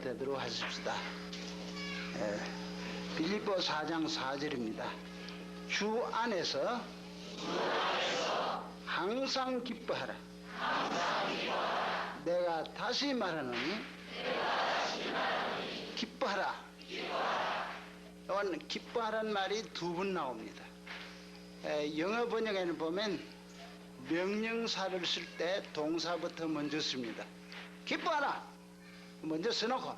되도록 하십시다. 예, 빌립보 4장 4절입니다. 주 안에서 항상 기뻐하라. 내가 다시 말하노니 기뻐하라. 이건 기뻐하라는 말이 두 번 나옵니다. 에, 영어 번역에는 보면 명령사를 쓸 때 동사부터 먼저 씁니다. 기뻐하라. 먼저 써놓고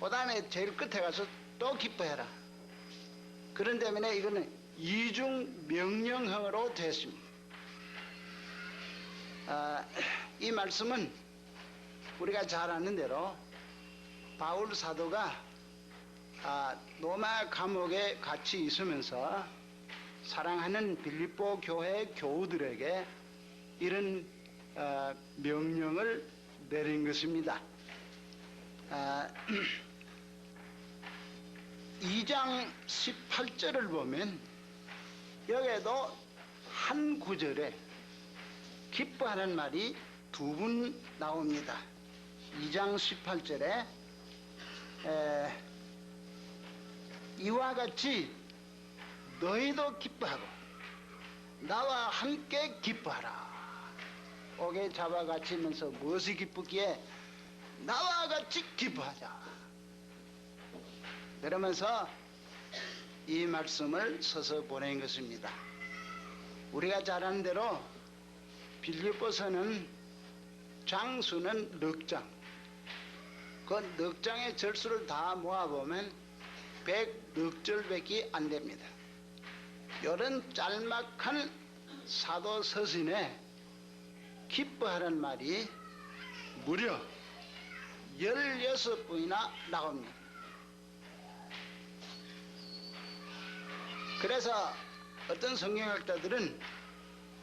그 다음에 제일 끝에 가서 또 기뻐해라. 그런 때문에 이거는 이중 명령형으로 됐습니다. 아, 이 말씀은 우리가 잘 아는 대로 바울 사도가 아, 로마 감옥에 같이 있으면서 사랑하는 빌립보 교회 교우들에게 이런 어, 명령을 내린 것입니다. 아, 2장 18절을 보면 여기에도 한 구절에 기뻐하는 말이 두 분 나옵니다. 2장 18절에 에, 이와 같이 너희도 기뻐하고 나와 함께 기뻐하라. 옥에 잡아 갇히면서 무엇이 기쁘기에 나와 같이 기뻐하자. 그러면서 이 말씀을 써서 보낸 것입니다. 우리가 잘 아는 대로 빌립보서는 장수는 넉장. 그 넉장의 절수를 다 모아보면 100넉절밖에 안 됩니다. 이런 짤막한 사도 서신에 기뻐하는 말이 무려 16번이나 나옵니다. 그래서 어떤 성경학자들은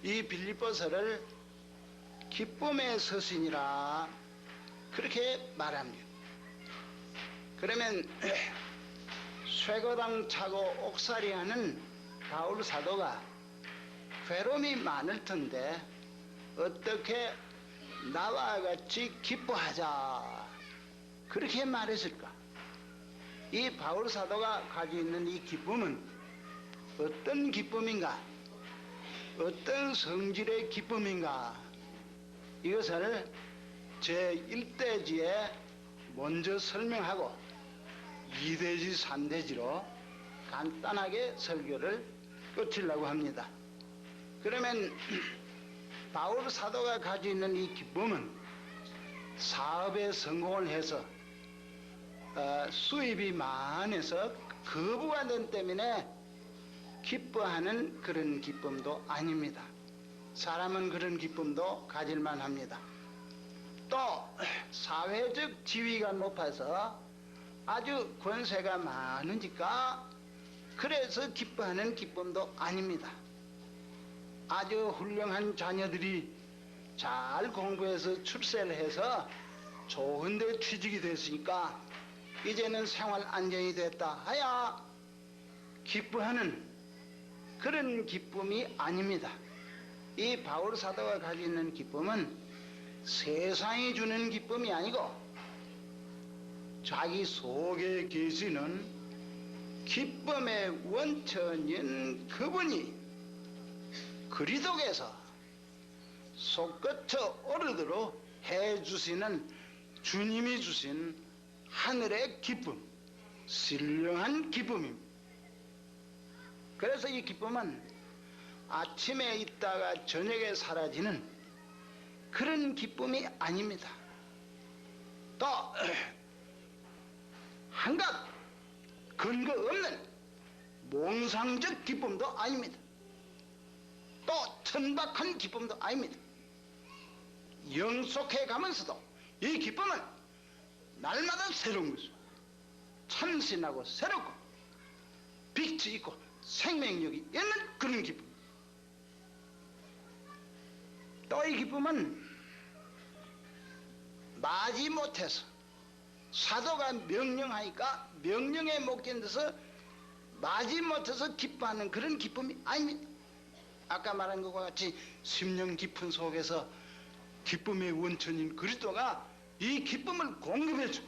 이 빌립보서를 기쁨의 서신이라 그렇게 말합니다. 그러면 쇠거당 차고 옥살이 하는 바울 사도가 괴로움이 많을 텐데 어떻게 나와 같이 기뻐하자 그렇게 말했을까? 이 바울 사도가 가지고 있는 이 기쁨은 어떤 기쁨인가? 어떤 성질의 기쁨인가? 이것을 제 1대지에 먼저 설명하고 2대지, 3대지로 간단하게 설교를 끝이려고 합니다. 그러면 바울 사도가 가지고 있는 이 기쁨은 사업에 성공을 해서 어, 수입이 많아서 거부가 된 때문에 기뻐하는 그런 기쁨도 아닙니다. 사람은 그런 기쁨도 가질만 합니다. 또 사회적 지위가 높아서 아주 권세가 많으니까 그래서 기뻐하는 기쁨도 아닙니다. 아주 훌륭한 자녀들이 잘 공부해서 출세를 해서 좋은 데 취직이 됐으니까 이제는 생활 안정이 됐다 하야 기뻐하는 그런 기쁨이 아닙니다. 이 바울 사도가 가지고 있는 기쁨은 세상이 주는 기쁨이 아니고 자기 속에 계시는 기쁨의 원천인 그분이 그리독에서 속끝에 오르도록 해 주시는 주님이 주신 하늘의 기쁨, 신령한 기쁨입니다. 그래서 이 기쁨은 아침에 있다가 저녁에 사라지는 그런 기쁨이 아닙니다. 또 한갓 근거 없는 몽상적 기쁨도 아닙니다. 또 천박한 기쁨도 아닙니다. 영속해 가면서도 이 기쁨은 날마다 새로운 것이죠. 참신하고 새롭고 빛이 있고 생명력이 있는 그런 기쁨. 또 이 기쁨은 마지 못해서 사도가 명령하니까 명령에 못 견뎌서 마지 못해서 기뻐하는 그런 기쁨이 아닙니다. 아까 말한 것과 같이 심령 깊은 속에서 기쁨의 원천인 그리스도가 이 기쁨을 공급해 줘.